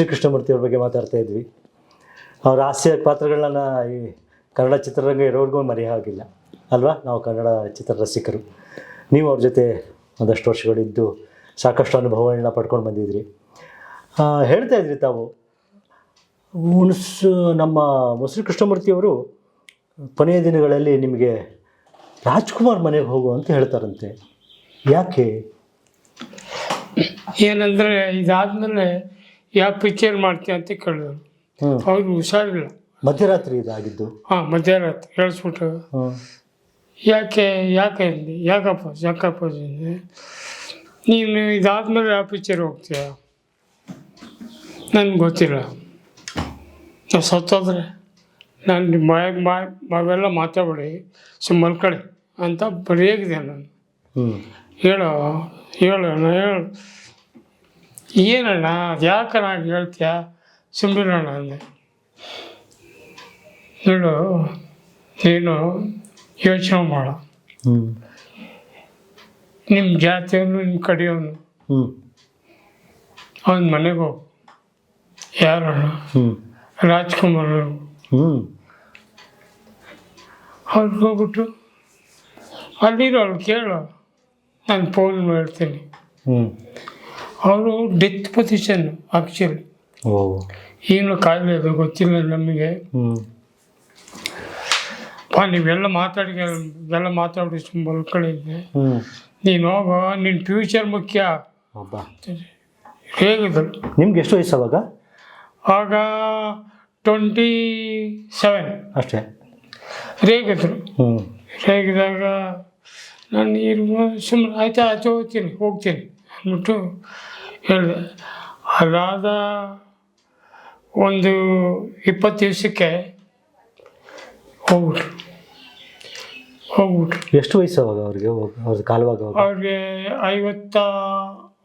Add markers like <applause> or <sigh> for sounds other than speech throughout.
ಮುಸ್ರಿ ಕೃಷ್ಣಮೂರ್ತಿ ಅವ್ರ ಬಗ್ಗೆ ಮಾತಾಡ್ತಾ ಇದ್ವಿ. ಅವ್ರ ಹಾಸ್ಯ ಪಾತ್ರಗಳನ್ನ ಈ ಕನ್ನಡ ಚಿತ್ರರಂಗ ಇರೋರಿಗೂ ಮರೆಯಾಗಿಲ್ಲ ಅಲ್ವಾ? ನಾವು ಕನ್ನಡ ಚಿತ್ರರಸಿಕರು ನೀವು ಅವ್ರ ಜೊತೆ ಒಂದಷ್ಟು ವರ್ಷಗಳಿದ್ದು ಸಾಕಷ್ಟು ಅನುಭವಗಳನ್ನ ಪಡ್ಕೊಂಡು ಬಂದಿದ್ರಿ. ಹೇಳ್ತಾ ಇದ್ರಿ ತಾವು. ಮುನ್ಸು ನಮ್ಮ ಮುಸ್ರಿ ಕೃಷ್ಣಮೂರ್ತಿಯವರು ಕೊನೆಯ ದಿನಗಳಲ್ಲಿ ನಿಮಗೆ ರಾಜ್ಕುಮಾರ್ ಮನೆಗೆ ಹೋಗು ಅಂತ ಹೇಳ್ತಾರಂತೆ. ಯಾಕೆ? ಏನಂದರೆ ಇದಾದ್ಮೇಲೆ ಯಾವ ಪಿಕ್ಚರ್ ಮಾಡ್ತೀಯ ಅಂತ ಕೇಳಿದ್ರು. ಅವ್ರಿಗೆ ಹುಷಾರಿಲ್ಲ. ಮಧ್ಯರಾತ್ರಿ ಇದಾಗಿದ್ದು. ಹಾಂ ಮಧ್ಯರಾತ್ರಿ ಹೇಳಿಸ್ಬಿಟ್ಟು. ಯಾಕೆ ಯಾಕೆ ಇಲ್ಲಿ ಯಾಕಪ್ಪ ಯಾಕಪ್ಪ ಅಂದೆ ನೀನು ಇದಾದ್ಮೇಲೆ ಯಾವ ಪಿಕ್ಚರ್ ಹೋಗ್ತೀಯ? ನನಗೆ ಗೊತ್ತಿಲ್ಲ. ನಾವು ಸತ್ತೋದ್ರೆ ನಾನು ಮಾಯ ಮಾಯ ಮಾವೆಲ್ಲ ಮಾತಾಡಿ ಸುಮ್ಮ ಮಲ್ಕೊಳ್ಳಿ ಅಂತ ಬರೆಯಾಗಿದೆ ನಾನು. ಹೇಳೋ ಹೇಳೋಣ ಹೇಳು. ಏನಣ್ಣ ಅದು ಯಾಕಣ್ಣ ಹೇಳ್ತೀಯ ಸುಮ್ಮನಿರೋಣ ಅಂದೆ ಹೇಳು ಏನು ಯೋಚನೆ ಮಾಡ. ನಿಮ್ಮ ಜಾತಿಯವನು ನಿಮ್ಮ ಕಡೆಯವನು. ಹ್ಞೂ ಅವನ ಮನೆಗೆ ಹೋಗು. ಯಾರಣ್ಣ? ರಾಜ್ಕುಮಾರ್ ಅವ್ರಿಗೆ ಹೋಗ್ಬಿಟ್ಟು ಅಲ್ಲಿರೋಳು ಕೇಳು. ನಾನು ಫೋನ್ ಮಾಡ್ತೀನಿ. ಹ್ಞೂ ಅವರು ಡೆತ್ ಪೊಸಿಷನ್ ಆ್ಯಕ್ಚುಲಿ ಏನು ಕಾಯಿಲೆ ಅದು ಗೊತ್ತಿಲ್ಲ ನಮಗೆ. ಪಾ ನೀವೆಲ್ಲ ಮಾತಾಡಿ ಎಲ್ಲ ಮಾತಾಡಿ ತುಂಬ ಮಲ್ಕೊಂಡಿದ್ದೆ ನೀನು ಹೋಗೋ ನಿನ್ನ ಫ್ಯೂಚರ್ ಮುಖ್ಯ. ಹೇಗಿದ್ರು? ನಿಮ್ಗೆ ಎಷ್ಟು ವಯಸ್ಸು ಅವಾಗ? ಆಗ ಟ್ವೆಂಟಿ ಸೆವೆನ್ ಅಷ್ಟೇ ರೇಗಿದ್ರು ರೇಗಿದಾಗ ನಾನು ಇರುವ ಸುಮ್ಮನೆ ಆಯ್ತಾ ಆಚೆ ಹೋಗ್ತೀನಿ ಹೋಗ್ತೀನಿ. ಅಂದ್ಬಿಟ್ಟು ಹೇಳಿದೆ ಅದಾದ ಒಂದು ಇಪ್ಪತ್ತು ದಿವಸಕ್ಕೆ ಹೋಗ್ಬಿಟ್ರು. ಹೋಗ್ಬಿಟ್ರು. ಎಷ್ಟು ವಯಸ್ಸು ಅವಾಗ ಅವ್ರಿಗೆ? ಅವ್ರ ಕಾಲವಾಗ ಅವ್ರಿಗೆ ಐವತ್ತ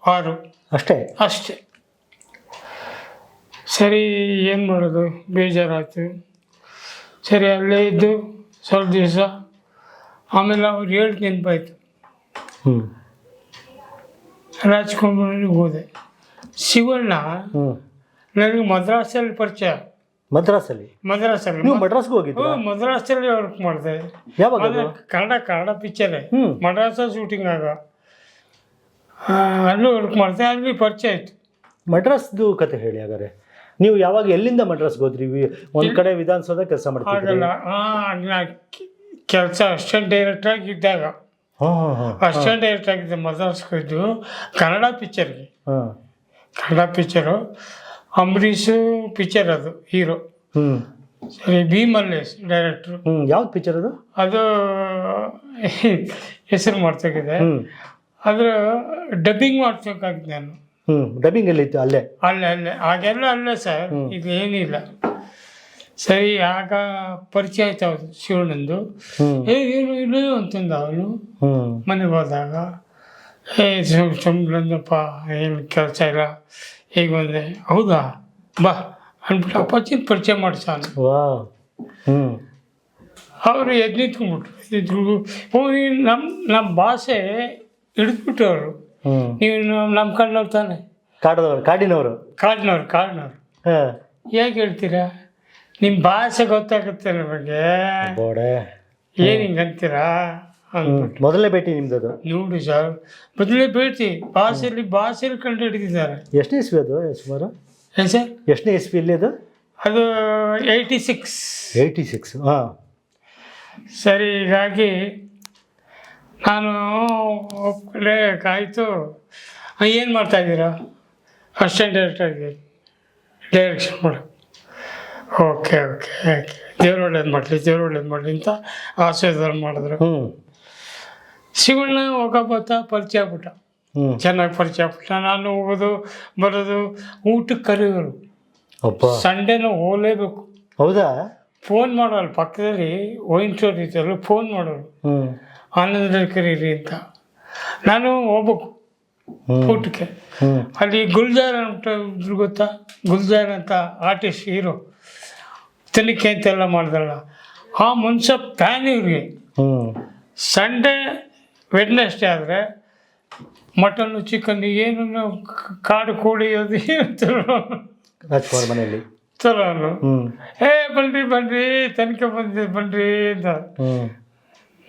ಆರು. ಅಷ್ಟೇ? ಅಷ್ಟೇ. ಸರಿ ಏನು ಮಾಡೋದು? ಬೇಜಾರಾಯ್ತು. ಸರಿ ಅಲ್ಲೇ ಇದ್ದು ಸ್ವಲ್ಪ ದಿವಸ. ಆಮೇಲೆ ಅವ್ರು ಹೇಳಿ ನೆನಪಾಯ್ತು. ಹ್ಞೂ ರಾಜ್ಕುಮಾರಿಗೆ ಹೋದೆ. ಶಿವಣ್ಣ ನನಗೆ ಮದ್ರಾಸಲ್ಲಿ ಪರಿಚಯ. ಮದ್ರಾಸಲ್ಲಿ? ಮದ್ರಾಸಲ್ಲಿ. ನೀವು ಮದ್ರಾಸ್ಗೆ ಹೋಗಿದ್ದು ಮದ್ರಾಸಲ್ಲಿ ವರ್ಕ್ ಮಾಡಿದೆ. ಯಾವಾಗ ಅದು? ಕನ್ನಡ ಕನ್ನಡ ಪಿಕ್ಚರೇ ಹ್ಞೂ ಮದ್ರಾಸ ಶೂಟಿಂಗ್ ಆಗ ಆ, ಅಲ್ಲೂ ವರ್ಕ್ ಮಾಡಿದೆ. ಅಲ್ಲಿ ಪರಿಚಯ ಆಯಿತು. ಮಡ್ರಾಸ್ದು ಕತೆ ಹೇಳಿ ಹಾಗಾದ್ರೆ. ನೀವು ಯಾವಾಗ ಎಲ್ಲಿಂದ ಮಡ್ರಾಸ್ಗೆ ಹೋದ್ರಿ? ವಿ- ಒಂದ್ ಕಡೆ ವಿಧಾನಸೌಧ ಕೆಲಸ ಮಾಡ್ತಿದ್ರಿ ಆಗಲ್ಲ ನಾ ಕೆಲಸ ಅಷ್ಟೇ. ಡೈರೆಕ್ಟಾಗಿ ಇದ್ದಾಗ ಅಸಿಸ್ಟೆಂಟ್ ಡೈರೆಕ್ಟ್ ಆಗಿದ್ದೆ ಮದ್ರಾಸ್ಗೆ ಇದ್ದು ಕನ್ನಡ ಪಿಕ್ಚರ್ಗೆ ಹಾಂ. ಕನ್ನಡ ಪಿಕ್ಚರು ಅಂಬರೀಷ್ ಪಿಕ್ಚರ್ ಅದು ಹೀರೋ ಸರಿ ಬಿ ಮಲ್ಲೇಶ್ ಡೈರೆಕ್ಟ್ರು ಯಾವ್ದು ಪಿಕ್ಚರ್ ಅದು? ಅದು ಹೆಸರು ಮಾಡ್ತಕ್ಕಿದೆ ಅದ್ರ ಡಬ್ಬಿಂಗ್ ಮಾಡ್ಬೇಕಾಗಿದ್ದು ನಾನು. ಡಬ್ಬಿಂಗ್ ಎಲ್ಲಿತ್ತು ಅಲ್ಲೇ? ಅಲ್ಲೇ ಅಲ್ಲೇ. ಹಾಗೆಲ್ಲ ಅಲ್ಲೇ ಸರ್. ಇದು ಏನಿಲ್ಲ. ಸರಿ ಆಗ ಪರಿಚಯ ಆಯ್ತು ಅವ್ರು ಶಿವಣ್ಣಂದು. ಏ ಏನು ಇಲ್ಲ ಅಂತಂದ ಅವನು. ಮನೆಗೆ ಹೋದಾಗ ಏ ಸುಮ್ಮನಪ್ಪ ಏನು ಕೆಲಸ ಇಲ್ಲ ಈಗ ಬಂದೆ? ಹೌದಾ? ಬಾ ಅಂದ್ಬಿಟ್ಟು ಅಪ್ಪಾಜಿನ ಪರಿಚಯ ಮಾಡಿಸ ಅವರು ಎದ್ದು ನಿಂತ್ಕೊಂಡ್ಬಿಟ್ರು ಓ ನಮ್ಮ ನಮ್ಮ ಭಾಷೆ ಹಿಡಿದ್ಬಿಟ್ಟು ಅವರು ನೀವು ನಮ್ಮ ಕಾಡಿನವ್ರು ಕಣ್ಣವ್ರು ತಾನೆ. ಕಾಡದವರು ಕಾಡಿನವರು. ಕಾಡಿನವ್ರು ಕಾಡಿನವ್ರು. ಹಾಂ. ಹೇಗೆ ಹೇಳ್ತೀರಾ? ನಿಮ್ಮ ಭಾಷೆ ಗೊತ್ತಾಗುತ್ತೆ ನಮಗೆ. ಬೋಡೆ ಏನು ಹಿಂಗೆ ಅಂತೀರಾ? ಮೊದಲೇ ಮೊದಲನೇ ಭೇಟಿ ನಿಮ್ದು ಅದು ನೋಡಿ ಸರ್. ಮೊದಲೇ ಭೇಟಿ. ಭಾಷೆಯಲ್ಲಿ ಭಾಷೆಯಲ್ಲಿ ಕಂಡು ಹಿಡಿದಿದ್ದಾರೆ ಎಷ್ಟನೇ ಇಸ್ವಿ ಅದು ಸುಮಾರು? ಏನು ಸರ್? ಎಷ್ಟನೇ ಇಸ್ವಿಯಲ್ಲಿ ಅದು? ಅದು ಏಯ್ಟಿ ಸಿಕ್ಸ್. Eighty six. ಹಾಂ. ಸರಿ ಹೀಗಾಗಿ ನಾನು ಒಪ್ಕೊಂಡೆ ಕಾಯಿತು ಏನು ಮಾಡ್ತಾಯಿದ್ದೀರಾ ಅಸಿಸ್ಟೆಂಟ್ ಡೈರೆಕ್ಟರ್ ಇದ್ದೀನಿ ಡೈರೆಕ್ಷನ್ ಮಾಡು. ಓಕೆ ಓಕೆ ಓಕೆ ದೇವ್ರ ಒಳ್ಳೇದು ಮಾಡಲಿ ದೇವ್ರ ಒಳ್ಳೇದು ಮಾಡಲಿ ಅಂತ ಆಶೀರ್ವಾದ ಮಾಡಿದ್ರು. ಹ್ಞೂ ಶಿವಣ್ಣ ಹೋಗಬತ್ತ ಪರಿಚಯ ಆಗ್ಬಿಟ್ಟ. ಹ್ಞೂ ಚೆನ್ನಾಗಿ ಪರಿಚಯ ಆಗ್ಬಿಟ್ಟ. ನಾನು ಹೋಗೋದು ಬರೋದು ಊಟಕ್ಕೆ ಕರೆಯೋರು. ಅಪ್ಪ. ಸಂಡೇನೂ ಹೋಗಲೇಬೇಕು. ಹೌದಾ? ಫೋನ್ ಮಾಡೋರು ಪಕ್ಕದಲ್ಲಿ ವೈನ್ ಸ್ಟೋರ್ ಇತ್ತಲ್ಲ ಫೋನ್ ಮಾಡೋರು. ಹ್ಞೂ ಕರೀರಿ ಅಂತ. ನಾನು ಹೋಗ್ಬೇಕು. ಊಟಕ್ಕೆ. ಅಲ್ಲಿ ಗುಲ್ಜಾರ್ ಅಂತ ಇದ್ರು ಗೊತ್ತಾ? ಗುಲ್ಜಾರ್ ಅಂತ ಆರ್ಟಿಸ್ಟ್ ಹೀರೋ. ತನಿಖೆ ಅಂತೆಲ್ಲ ಮಾಡ್ದಲ್ಲ. ಆ ಮನುಷ್ಯ ಫ್ಯಾನ್ ಇವ್ರಿಗೆ. ಸಂಡೇ ವೆಡ್ನೆಸ್ಡೇ ಆದರೆ ಮಟನ್ನು ಚಿಕನ್ ಏನು ಕಾಡು ಕೋಳಿ ಅದು ಏನು ರಾಜ್ಕುಮಾರ್ ಮನೆಯಲ್ಲಿ. ಚಲೋ ಏ ಬನ್ರಿ ಬನ್ರಿ ತನಕ ಬಂದಿ ಬನ್ರಿ ಅಂತ.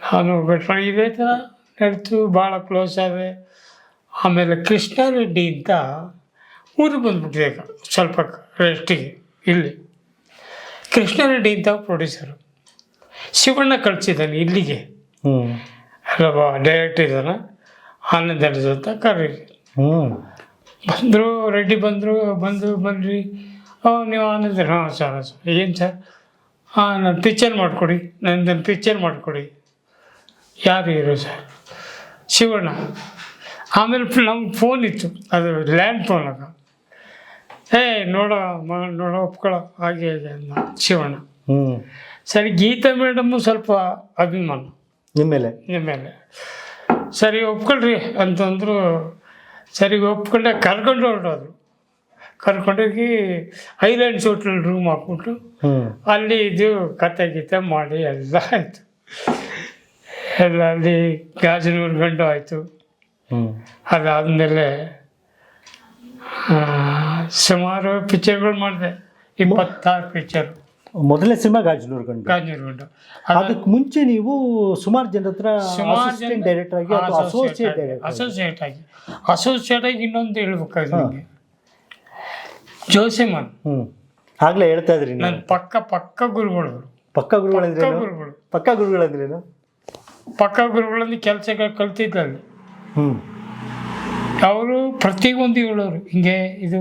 ನಾನು ಬೆಟ್ಟ ಇದೇ ಥರ ನಡೀತು ಭಾಳ ಕ್ಲೋಸ್ ಆದರೆ ಆಮೇಲೆ ಕೃಷ್ಣಾರೆಡ್ಡಿ ಅಂತ ಊರಿಗೆ ಬಂದ್ಬಿಟ್ಟಿದೆ ಸ್ವಲ್ಪ ರೆಸ್ಟಿಗೆ ಇಲ್ಲಿ. ಕೃಷ್ಣಾರೆಡ್ಡಿ ಇದ್ದ ಪ್ರೊಡ್ಯೂಸರು ಶಿವಣ್ಣ ಕಳಿಸಿದ್ದಾನೆ ಇಲ್ಲಿಗೆ. ಹ್ಞೂ ಅಲ್ಲವ ಡೈರೆಕ್ಟ್ ಇದ್ದಾನೆ. ಆನಂದ್ ಅಂತ ಕರೀರಿ. ಹ್ಞೂ ಬಂದರು ರೆಡ್ಡಿ ಬಂದರು ಬಂದು ಬನ್ನಿರಿ ಓ ನೀವು ಆನಂದ್ ಹಾಂ ಸರ್ ಸರ್. ಏನು ಸರ್? ಹಾಂ ನಾನು ಪಿಕ್ಚರ್ ಮಾಡಿಕೊಡಿ? ನಂದೊಂದು ಪಿಕ್ಚರ್ ಮಾಡಿಕೊಡಿ? ಯಾರು ಇರೋ ಸರ್? ಶಿವಣ್ಣ. ಆಮೇಲೆ ನಮ್ಗೆ ಫೋನ್ ಇತ್ತು. ಅದು ಲ್ಯಾಂಡ್ ಫೋನ್ ಆಗ. ಏ ನೋಡೋ ನೋಡ ನೋಡೋ ಒಪ್ಕೊಳ್ಳೋ ಹಾಗೆ ಇದೆ ಶಿವಣ್ಣ. ಹ್ಞೂ ಸರಿ ಗೀತಾ ಮೇಡಮ್ಮು ಸ್ವಲ್ಪ ಅಭಿಮಾನ. ನಿಮ್ಮ ಮೇಲೆ? ನಿಮ್ಮ ಮೇಲೆ. ಸರಿ ಒಪ್ಕೊಳ್ರಿ ಅಂತಂದ್ರು ಸರಿ ಒಪ್ಕೊಂಡೆ ಕರ್ಕೊಂಡು ಹೊರಟೋದ್ರು ಕರ್ಕೊಂಡೋಗಿ ಐಲ್ಯಾಂಡ್ಸ್ ಹೋಟ್ಲಲ್ಲಿ ರೂಮ್ ಹಾಕ್ಬಿಟ್ಟು ಅಲ್ಲಿ ಇದು ಕತೆ ಗೀತೆ ಮಾಡಿ ಎಲ್ಲ ಆಯಿತು. ಎಲ್ಲ ಅಲ್ಲಿ ಗಾಜಿನ ಗಂಡು ಆಯಿತು. ಅದಾದಮೇಲೆ ಸುಮಾರು ಪಿಕ್ಚರ್ಗಳು ಮಾಡಿದೆ. ಇಪ್ಪತ್ತಾರು ಪಿಕ್ಚರ್ ಮೊದಲನೇ ಸಿನಿಮಾ ಗಾಜನೂರು ಗಂಡು. ಗಾಜನೂರು ಗಂಡು. ಅದಕ್ಕೆ ಮುಂಚೆ ನೀವು ಸುಮಾರು ಜನರ ಹತ್ರ ಅಸಿಸ್ಟೆಂಟ್ ಡೈರೆಕ್ಟರ್ ಆಗಿ ಅಥವಾ ಅಸೋಸಿಯೇಟ್ ಡೈರೆಕ್ಟರ್ ಅಸೋಸಿಯೇಟ್ ಆಗಿ. ಅಸೋಸಿಯೇಟ್ ಆಗಿ. ಇನ್ನೊಂದು ಹೇಳ್ಬೇಕಾಗಿ ನನಗೆ ಜೋಸೆಮನ್. ಹ್ಞೂ ಆಗಲೇ ಹೇಳ್ತಾ ಇದ್ರಿ ನನ್ನ ಪಕ್ಕ ಪಕ್ಕ ಗುರುಗಳು. ಪಕ್ಕ ಗುರುಗಳಂದ್ರೆ ಪಕ್ಕ ಗುರುಗಳು. ಪಕ್ಕ ಗುರುಗಳಂದ್ರೇನು ಪಕ್ಕ ಗುರುಗಳಲ್ಲಿ ಕೆಲಸಗಳು ಕಲ್ತಿದ್ದಲ್ಲಿ ಹ್ಞೂ ಅವರು ಪ್ರತಿಯೊಂದು ಹೇಳೋರು ಹಿಂಗೆ ಇದು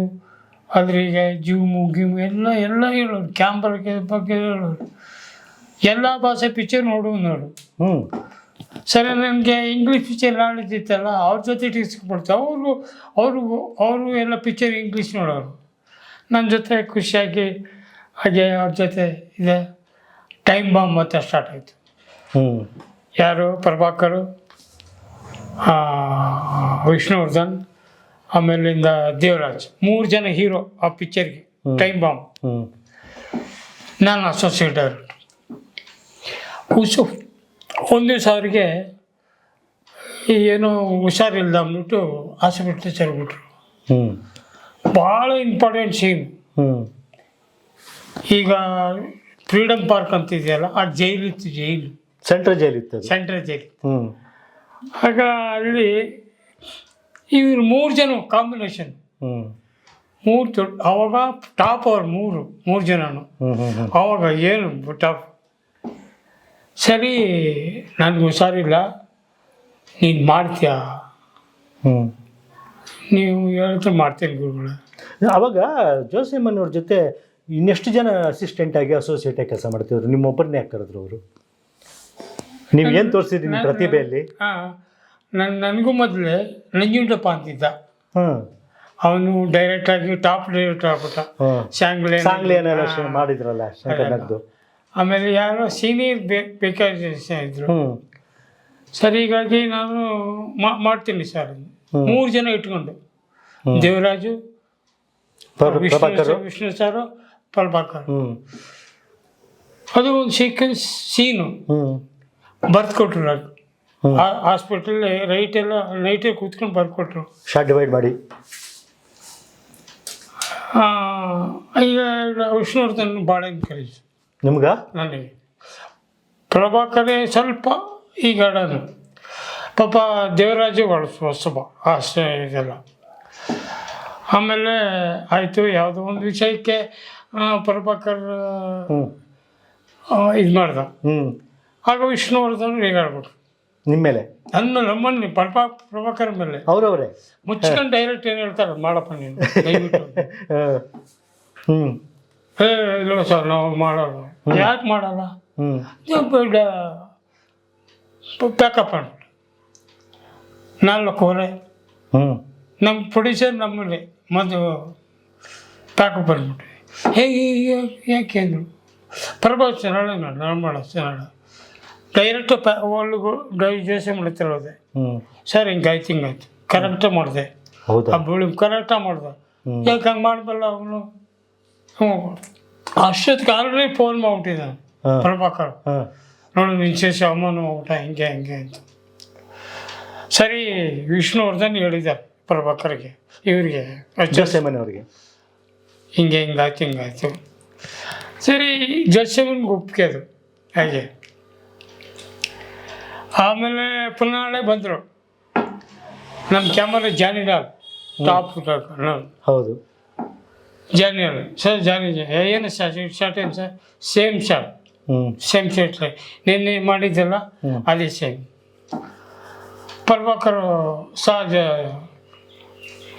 ಅದ್ರಿಗೆ ಜೂಮು ಗಿಮು ಎಲ್ಲ ಎಲ್ಲ ಹೇಳೋರು ಕ್ಯಾಮ್ರಾಗೆ ಬಗ್ಗೆ ಹೇಳೋರು. ಎಲ್ಲ ಭಾಷೆ ಪಿಕ್ಚರ್ ನೋಡು ನೋಡು. ಹ್ಞೂ ಸರಿ ನನಗೆ ಇಂಗ್ಲೀಷ್ ಪಿಕ್ಚರ್ ಆಡಿದ್ದಿತ್ತಲ್ಲ ಅವ್ರ ಜೊತೆ ಟೀಸ್ಕೊಬಿಡ್ತು ಅವರು ಅವ್ರಿಗೂ ಅವರು ಎಲ್ಲ ಪಿಕ್ಚರ್ ಇಂಗ್ಲೀಷ್ ನೋಡೋರು. ನನ್ನ ಜೊತೆ ಖುಷಿಯಾಗಿ ಹಾಗೆ ಅವ್ರ ಜೊತೆ ಇದೆ. ಟೈಮ್ ಬಾಂಬ್ ಅಂತ ಸ್ಟಾರ್ಟ್ ಆಯಿತು. ಹ್ಞೂ ಯಾರು? ಪ್ರಭಾಕರು ವಿಷ್ಣುವರ್ಧನ್. ಆಮೇಲಿಂದ ದೇವರಾಜ್ ಮೂರು ಜನ ಹೀರೋ ಆ ಪಿಕ್ಚರ್ಗೆ ಟೈಮ್ ಬಾಂಬ್ ನಾನು ಅಸೋಸಿಯೇಟ್ ಡೈರೆಕ್ಟರ್ ಒಂದು ಒಂದೇ ಸಾವಿರಿಗೆ ಏನೋ ಹುಷಾರಿಲ್ಲ ಅಂದ್ಬಿಟ್ಟು ಹಾಸ್ಪಿಟ್ಲ್ ಸೇರಿಬಿಟ್ರು. ಭಾಳ ಇಂಪಾರ್ಟೆಂಟ್ ಸೀನ್ ಈಗ ಫ್ರೀಡಮ್ ಪಾರ್ಕ್ ಅಂತ ಇದೆಯಲ್ಲ ಆ ಜೈಲಿತ್ತು ಜೈಲ್ ಸೆಂಟ್ರಲ್ ಜೈಲ್ ಇತ್ತು ಅದು. ಸೆಂಟ್ರಲ್ ಜೈಲ್ ಆಗ ಅಲ್ಲಿ ಇವ್ರು ಮೂರು ಜನ ಕಾಂಬಿನೇಷನ್ ಹ್ಞೂ ಮೂರು ದೊಡ್ಡ ಅವಾಗ ಟಾಪ್ ಅವ್ರು ಮೂರು ಮೂರು ಜನನು. ಅವಾಗ ಏನು ಟಾಪ್ ಸರಿ ನನಗೆ ಹುಷಾರಿಲ್ಲ. ನೀನು ಮಾಡ್ತೀಯ? ಹ್ಞೂ ನೀವು ಹೇಳಿದ್ರೆ ಮಾಡ್ತೀನಿ ಗುರುಗಳ. ಅವಾಗ ಜೋಸೆಮ್ಮನವ್ರ ಜೊತೆ ಇನ್ನೆಷ್ಟು ಜನ ಅಸಿಸ್ಟೆಂಟ್ ಆಗಿ ಅಸೋಸಿಯೇಟ್ ಆಗಿ ಕೆಲಸ ಮಾಡ್ತಿದ್ರು? ನಿಮ್ಮ ಒಬ್ಬರನ್ನೇ ಯಾಕೆ ಕರೆದ್ರು ಅವರು? ನೀವು ಏನು ತೋರಿಸಿದ್ರಿ ನಿಮ್ಮ ಪ್ರತಿಭೆಯಲ್ಲಿ? ಹಾಂ. ನನ್ನ ನನಗೂ ಮೊದಲೇ ನಂಜುಂಡಪ್ಪ ಅಂತಿದ್ದ ಅವನು ಡೈರೆಕ್ಟಾಗಿ ಟಾಪ್ ಡೈರೆಕ್ಟರ್ ಆಗ್ಬಿಟ್ಟ. ಶಾಂಗ್ಲೆ ಸಾಂಗ್ಲಿಯನ್ನೆಲ್ಲ ಮಾಡಿದ್ರಲ್ಲ ಆಮೇಲೆ ಯಾರೋ ಸೀನಿಯರ್ ಬೇಕಾದ ಇದ್ರು. ಸರ್ ಹೀಗಾಗಿ ನಾನು ಮಾಡ್ತೀನಿ ಸರ್. ಮೂರು ಜನ ಇಟ್ಕೊಂಡು. ದೇವರಾಜು ವಿಷ್ಣು ವಿಷ್ಣು ಸರ್ ಪ್ರಭಾಕರ್. ಅದು ಒಂದು ಸೀಕ್ವೆನ್ಸ್ ಸೀನು ಬರ್ತ್ ಕೊಟ್ರು ಅದು ಹ್ಮ್. ಹಾಸ್ಪಿಟಲ್ ರೈಟ್ ಎಲ್ಲ ನೈಟೇ ಕೂತ್ಕೊಂಡು ಬರ್ಕೊಟ್ರು. ಶಾರ್ಟ್ ಡಿವೈಡ್ ಮಾಡಿ. ಈಗ ವಿಷ್ಣುವರ್ಧನ್ ಭಾಳ ಎನ್ಕರೇಜ್ ನಿಮ್ಗೆ? ನನಗೆ. ಪ್ರಭಾಕರ್ ಸ್ವಲ್ಪ ಈಗ ಆಡೋದು ಪಾಪ ದೇವರಾಜು ಹೊಸ ಹೊಸಬ ಆಸೆ ಇದೆಲ್ಲ. ಆಮೇಲೆ ಆಯಿತು ಯಾವುದೋ ಒಂದು ವಿಷಯಕ್ಕೆ ಪ್ರಭಾಕರ್ ಇದು ಮಾಡ್ದ ಹ್ಞೂ. ಆಗ ವಿಷ್ಣುವರ್ಧನ್ ರೇಗಾಡ್ಬಿಟ್ರು. ನಿಮ್ಮ ಮೇಲೆ? ನನ್ನ ನಮ್ಮನ್ನು ಪ್ರಭಾ ಪ್ರಭಾಕರ್ ಮೇಲೆ. ಅವರವರೇ. ಮುಚ್ಕೊಂಡು ಡೈರೆಕ್ಟ್ ಏನು ಹೇಳ್ತಾರೆ? ಮಾಡಪ್ಪ ನೀನು. <laughs> ಹ್ಮ್. ಹ್ಞೂ ಏ ಇಲ್ಲ ಸರ್ ನಾವು ಮಾಡೋಲ್ಲ. ಯಾಕೆ ಮಾಡಲ್ಲ? ಹ್ಞೂ ಪ್ಯಾಕಪ್ ಅಂದ್ಬಿಟ್ಟು ಹೊರೆ ಹ್ಞೂ ನಮ್ಮ ಪ್ರೊಡ್ಯೂಸರ್ ನಮ್ಮಲ್ಲಿ ಮೊದಲು ಪ್ಯಾಕಪ್ ಅಂದ್ಬಿಟ್ಟು ಹೇಗೆ ಯಾಕೆ ಅಂದರು? ಪ್ರಭಾವ ಚೆನ್ನಾಗಿ ನಾನು ಮಾಡೋ ಚೆನ್ನಾಡ ಡೈರೆಕ್ಟ್ ಪ ಒಳಗು ಡೈ ಜೋಸೆ ಮಾಡ್ತಿರೋದೆ ಸರ್ ಹಿಂಗಾಯ್ತು ಹಿಂಗಾಯ್ತು ಕರೆಕ್ಟಾಗಿ ಮಾಡಿದೆ. ಆ ಬಿಳಿ ಕರೆಕ್ಟಾಗಿ ಮಾಡಿದೆ. ಯಾಕೆ ಹಂಗೆ ಮಾಡಬಲ್ಲ ಅವನು? ಹ್ಞೂ ಅಷ್ಟೊತ್ತಿಗೆ ಆಲ್ರೆಡಿ ಫೋನ್ ಮಾಡ್ಬಿಟ್ಟಿದ್ದಾನೆ ಪ್ರಭಾಕರ್. ನೋಡು ವಿಶೇಷ ಅಮ್ಮನ ಊಟ ಹಿಂಗೆ ಹಿಂಗೆ ಅಂತ. ಸರಿ ವಿಷ್ಣುವರ್ಧನ್ ಹೇಳಿದ್ದಾರೆ ಪ್ರಭಾಕರ್ಗೆ ಇವರಿಗೆ. ಜೋಸೆಮ್ಮನವ್ರಿಗೆ ಹಿಂಗೆ ಹಿಂಗಾಯ್ತು ಹಿಂಗಾಯ್ತು ಸರಿ ಜೋಸೆಮನ್ಗೆ ಒಪ್ಪಿಗೆ ಅದು. ಹಾಗೆ. ಆಮೇಲೆ ಪುನಾಳೆ ಬಂದರು. ನಮ್ಮ ಕ್ಯಾಮರಾ ಜಾನಿ ಡಾಲ್ ಟಾಪ್ ಹೌದು. ಜಾನಿ ಡಾಲ್ ಸರ್ ಜಾನಿ ಏನು ಸರ್ ಶರ್ಟ್ ಏನು ಸರ್ ಸೇಮ್ ಸರ್ ಹ್ಞೂ ಸೇಮ್ ಶರ್ಟ್ ನಿನ್ನೆ ಮಾಡಿದ್ದಲ್ಲ. ಅದೇ ಸೇಮ್ ಪರ್ವಾಕರು ಸಹಜ